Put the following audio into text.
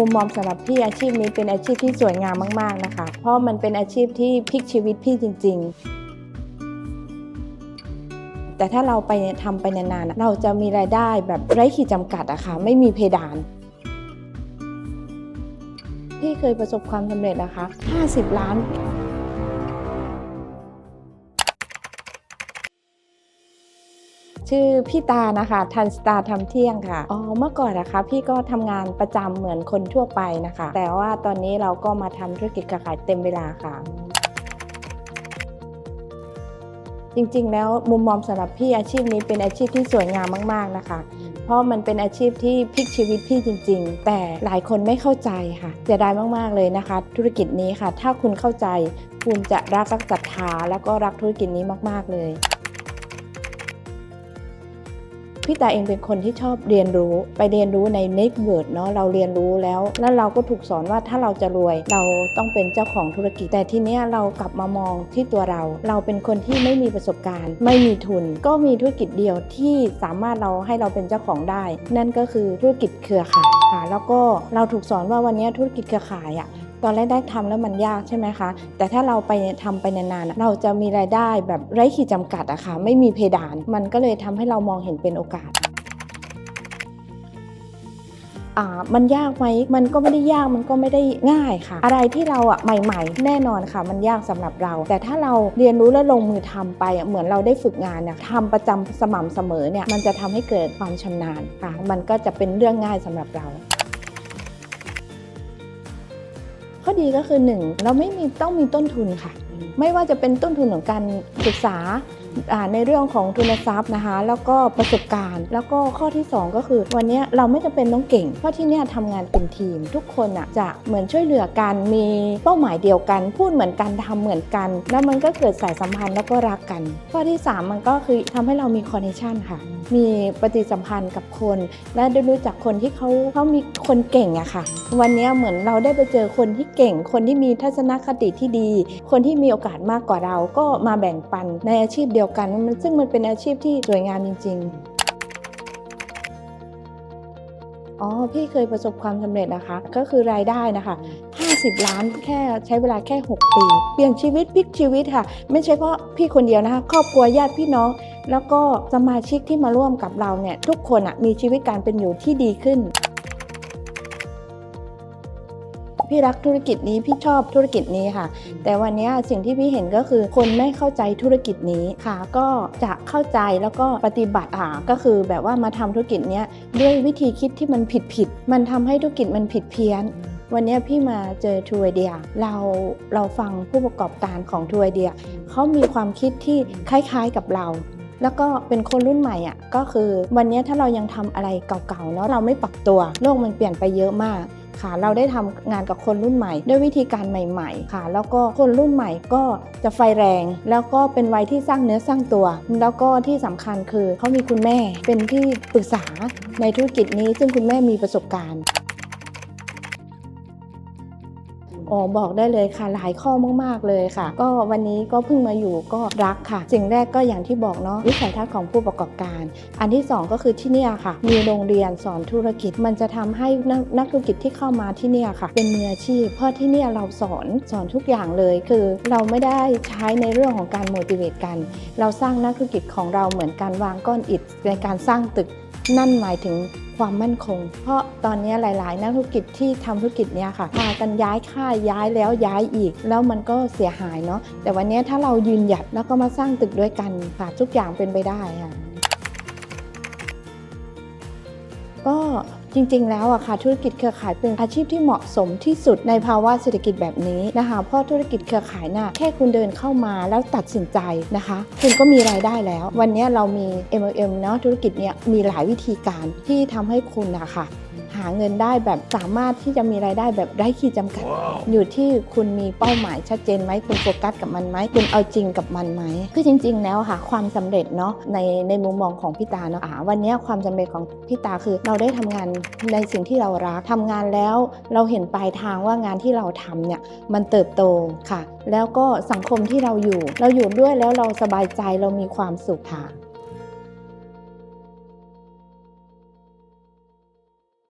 มุมมองสำหรับพี่อาชีพนี้เป็นอาชีพที่สวยงามมาก ๆนะคะ เพราะมันเป็นอาชีพที่พลิกชีวิตพี่จริง ๆ แต่ถ้าเราไปทำไปนานๆ เราจะมีรายได้แบบไร้ขีดจำกัดอะค่ะไม่มีเพดานพี่เคยประสบความสำเร็จนะคะ 50 ล้าน ชื่อพี่ตานะคะทันสตาร์ทำเที่ยงค่ะอ๋อเมื่อก่อนนะคะ พี่ก็ทำงานประจำเหมือนคนทั่วไปนะคะ แต่ว่าตอนนี้เราก็มาทำธุรกิจขายเต็มเวลาค่ะจริงๆ แล้วมุมมองสำหรับพี่อาชีพนี้เป็นอาชีพที่สวยงามมาก ๆนะคะ เพราะมันเป็นอาชีพที่พลิกชีวิตพี่จริง ๆ แต่หลายคนไม่เข้าใจค่ะเสียดายมากๆเลยนะคะ ธุรกิจนี้ค่ะ ถ้าคุณเข้าใจ คุณจะรักรักศรัทธาแล้วก็รักธุรกิจนี้มากๆเลย พี่ตาเองเป็นคนที่ชอบเรียนรู้ ไปเรียนรู้ในเน็ตเวิร์ดเนาะเราเรียนรู้แล้ว แล้วเราก็ถูกสอนว่าถ้าเราจะรวย เราต้องเป็นเจ้าของธุรกิจ แต่ทีเนี้ยเรากลับมามองที่ตัวเรา เราเป็นคนที่ไม่มีประสบการณ์ ไม่มีทุน ก็มีธุรกิจเดียวที่สามารถเราให้เราเป็นเจ้าของได้ นั่นก็คือธุรกิจเครือข่ายค่ะ แล้วก็เราถูกสอนว่าวันเนี้ยธุรกิจเครือข่ายอะ ตอนแรกได้ทำแล้วมันยากใช่ไหมคะ แต่ถ้าเราไปทำไปนานๆ เราจะมีรายได้แบบไร้ขีดจำกัดอะค่ะ ไม่มีเพดาน มันก็เลยทำให้เรามองเห็นเป็นโอกาสอ่ามันยากไหม มันก็ไม่ได้ยาก มันก็ไม่ได้ง่ายค่ะ อะไรที่เราอะใหม่ ๆ แน่นอนค่ะ มันยากสำหรับเรา แต่ถ้าเราเรียนรู้และลงมือทำไปเหมือนเราได้ฝึกงานเนี่ยทำประจำสม่ำเสมอเนี่ย มันจะทำให้เกิดความชำนาญค่ะ มันก็จะเป็นเรื่องง่ายสำหรับเรา ข้อดีก็คือ 1 เราไม่มีต้องมีต้นทุนค่ะ ไม่ว่าจะเป็นต้นทุนของการศึกษาในเรื่องของทุนทรัพย์นะคะ แล้วก็ประสบการณ์ แล้วก็ข้อที่ 2 ก็คือ วันนี้เราไม่จำเป็นต้องเก่ง เพราะที่เนี่ยทำงานเป็นทีม ทุกคนอะจะเหมือนช่วยเหลือกันมีเป้าหมายเดียวกัน พูดเหมือนกันทำเหมือนกัน แล้วมันก็เกิดสายสัมพันธ์แล้วก็รักกัน ข้อที่ 3 มันก็คือทำให้เรามีคอนเนคชันค่ะ มีปฏิสัมพันธ์กับคน และได้รู้จักคนที่เขาเขามีคนเก่งอะค่ะ วันนี้เหมือนเราได้ไปเจอคนที่เก่ง คนที่มีทัศนคติที่ดี คนที่มีโอกาสมากกว่าเราก็มาแบ่งปันในอาชีพเดียวกันมัน ซึ่งมันเป็นอาชีพที่สวยงามจริง ๆอ๋อพี่เคยประสบความสำเร็จนะคะ ก็คือรายได้นะคะ 50 ล้านแค่ใช้เวลาแค่ 6 ปี เปลี่ยนชีวิตพลิกชีวิตค่ะ ไม่ใช่เพราะพี่คนเดียวนะคะ ครอบครัวญาติพี่น้อง แล้วก็สมาชิกที่มาร่วมกับเราเนี่ย ทุกคนอะมีชีวิตการเป็นอยู่ที่ดีขึ้น พี่รักธุรกิจนี้พี่ชอบธุรกิจนี้ค่ะ แต่วันนี้สิ่งที่พี่เห็นก็คือคนไม่เข้าใจธุรกิจนี้ค่ะ ก็จะเข้าใจแล้วก็ปฏิบัติอ่าก็คือแบบว่ามาทำธุรกิจเนี้ยด้วยวิธีคิดที่มันผิดผิด มันทำให้ธุรกิจมันผิดเพี้ยนวันนี้พี่มาเจอทูไอเดียเราเราฟังผู้ประกอบการของทูไอเดียเขามีความคิดที่คล้ายๆกับเรา แล้วก็เป็นคนรุ่นใหม่อะก็คือวันนี้ถ้าเรายังทำอะไรเก่าๆแล้วเราไม่ปรับตัวโลกมันเปลี่ยนไปเยอะมากค่ะเราได้ทำงานกับคนรุ่นใหม่ ด้วยวิธีการใหม่ๆ ค่ะ แล้วก็คนรุ่นใหม่ก็จะไฟแรง แล้วก็เป็นวัยที่สร้างเนื้อสร้างตัว แล้วก็ที่สำคัญคือเขามีคุณแม่เป็นที่ปรึกษาในธุรกิจนี้ ซึ่งคุณแม่มีประสบการณ์ อ๋อบอกได้เลยค่ะหลายข้อมากๆเลยค่ะ ก็วันนี้ก็เพิ่งมาอยู่ก็รักค่ะสิ่งแรกก็อย่างที่บอกเนาะวิสัยทัศน์ของผู้ประกอบการ อันที่ 2 ก็คือที่เนี่ยค่ะ มีโรงเรียนสอนธุรกิจ มันจะทำให้นักธุรกิจที่เข้ามาที่เนี่ยค่ะ เป็นมืออาชีพ เพราะที่เนี่ยเราสอนสอนทุกอย่างเลยคือเราไม่ได้ใช้ในเรื่องของการ motivate กัน เราสร้างนักธุรกิจของเราเหมือนการวางก้อนอิฐในการสร้างตึก นั่นหมายถึงความมั่นคง เพราะตอนนี้หลาย ๆ นักธุรกิจที่ทำธุรกิจเนี้ยค่ะพากันย้ายค่ายย้ายแล้วย้ายอีก แล้วมันก็เสียหายเนาะแต่วันนี้ถ้าเรายืนหยัดแล้วก็มาสร้างตึกด้วยกันค่ะทุกอย่างเป็นไปได้ค่ะก็ จริง ๆ แล้วอะค่ะธุรกิจเครือข่ายเป็นอาชีพที่เหมาะสมที่สุดในภาวะเศรษฐกิจแบบนี้นะคะ เพราะธุรกิจเครือข่ายน่ะแค่คุณเดินเข้ามาแล้วตัดสินใจนะคะ คุณก็มีรายได้แล้ว วันนี้เรามี MLM เนาะธุรกิจเนี้ยมีหลายวิธีการที่ทำให้คุณอะค่ะาเงินได้แบบสามารถที่จะมีรายได้แบบไร้ขีดจำกัด อยู่ที่คุณมีเป้าหมายชัดเจนไหมคุณโฟกัสกับมันไหมคุณเอาจริงกับมันไหมคือจริง ๆ แล้วค่ะ ความสำเร็จเนาะในในมุมมองของพี่ตาเนาะอ่าวันนี้ความสำเร็จของพี่ตาคือ เราได้ทำงานในสิ่งที่เรารักทำงานแล้วเราเห็นปลายทางว่างานที่เราทำเนี่ยมันเติบโตค่ะ แล้วก็สังคมที่เราอยู่ เราอยู่ด้วยแล้วเราสบายใจเรามีความสุขค่ะ